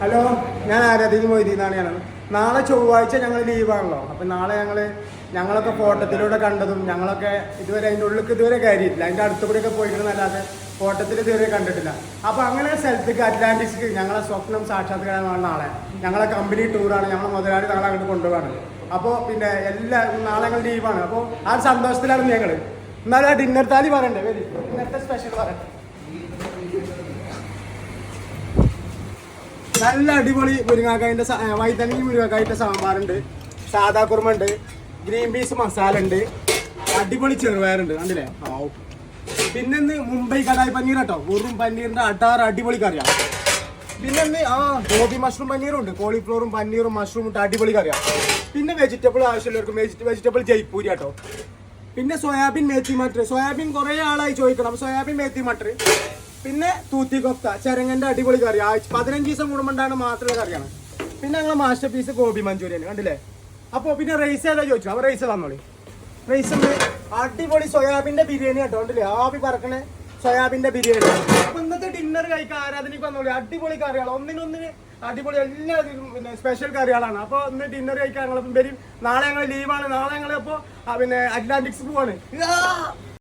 Hello ഞാൻ ആരാധന മൊയ്തീന്നാണ് ഞാൻ നാളെ ചൊവ്വാഴ്ച ഞങ്ങൾ ലീവാണല്ലോ അപ്പൊ നാളെ ഞങ്ങൾ ഞങ്ങളൊക്കെ ഫോട്ടത്തിലൂടെ കണ്ടതും ഞങ്ങളൊക്കെ ഇതുവരെ അതിന്റെ ഉള്ളിൽ ഇതുവരെ കയറിയിട്ടില്ല. അതിന്റെ അടുത്തുകൂടെ ഒക്കെ പോയിട്ടുണ്ടെന്നല്ലാതെ ഫോട്ടത്തിൽ ഇതുവരെ കണ്ടിട്ടില്ല. അപ്പൊ അങ്ങനെ സ്ഥലത്തേക്ക് അറ്റ്ലാന്റിക്സിക്ക് ഞങ്ങളെ സ്വപ്നം സാക്ഷാത്കാരമാണ് നാളെ. ഞങ്ങളെ കമ്പനി ടൂറാണ് ഞങ്ങളെ മുതലാളി നാളെ അങ്ങോട്ട് കൊണ്ടുപോകാണ് അപ്പോൾ പിന്നെ എല്ലാ നാളെ ഞങ്ങൾ ലീവാണ് അപ്പോൾ ആ സന്തോഷത്തിലാണ് ഞങ്ങൾ എന്നാലും ആ ഡിന്നർ താലി പറയണ്ടേ? ഇന്നത്തെ സ്പെഷ്യൽ പറയട്ടെ. നല്ല അടിപൊളി മുരിങ്ങാക്കായിട്ട് വൈതനങ്ങി മുരിങ്ങാക്കായിട്ട് സാമ്പാറുണ്ട്. സാദാ കുറുമ ഉണ്ട് ഗ്രീൻ പീസ് മസാല ഉണ്ട് അടിപൊളി ചെറുപയറുണ്ട്. കണ്ടില്ലേ? ആവും പിന്നെ മുംബൈ കടായി പനീർ കേട്ടോ. വെറും പനീറിന്റെ അടാറ് അടിപൊളി കറിയാണ് പിന്നെ ആ ഗോബി മഷ്റൂം പനീറും ഉണ്ട് കോളിഫ്ലോറും പനീറും മഷ്റൂം ഇട്ട് അടിപൊളി കറിയാണ് പിന്നെ വെജിറ്റബിൾ ആവശ്യമുള്ളവർക്ക് വെജിറ്റബിൾ ജയ്പൂരി കേട്ടോ. പിന്നെ സോയാബീൻ മേത്തി മട്ടർ. സോയാബീൻ കുറേ ആളായി ചോദിക്കണം. സോയാബീൻ മേത്തി മട്ടർ. പിന്നെ തൂത്തി കൊത്ത ചെരങ്ങന്റെ അടിപൊളി കറി. ആഴ്ച പതിനഞ്ച് ദിവസം കൂടുമ്പോണ്ടാണ് മാത്രമേ കറിയാണ്. പിന്നെ ഞങ്ങൾ മാസ്റ്റർ പീസ് ഗോബി മഞ്ചൂരിയൻ കണ്ടില്ലേ? അപ്പോൾ പിന്നെ റൈസ് ഏതാ ചോദിച്ചു അപ്പോൾ റൈസ് തന്നോളി. റൈസ് അടിപൊളി സോയാബീന്റെ ബിരിയാണി കേട്ടോ കണ്ടില്ലേ? ആവി പറക്കണേ സോയാബീന്റെ ബിരിയാണി. അപ്പൊ ഇന്നത്തെ ഡിന്നർ കഴിക്കാൻ ആരാധനയ്ക്ക് വന്നോളി? അടിപൊളി കറികൾ ഒന്നിനൊന്നിന് അടിപൊളി എല്ലാ പിന്നെ സ്പെഷ്യൽ കറികളാണ്. അപ്പോൾ ഇന്ന് ഡിന്നർ കഴിക്കാൻ ഞങ്ങൾ വരും നാളെ ഞങ്ങൾ ലീവാണ് നാളെ ഞങ്ങൾ അപ്പോൾ പിന്നെ അറ്റ്ലാന്റിക്സ് പോവാണ്.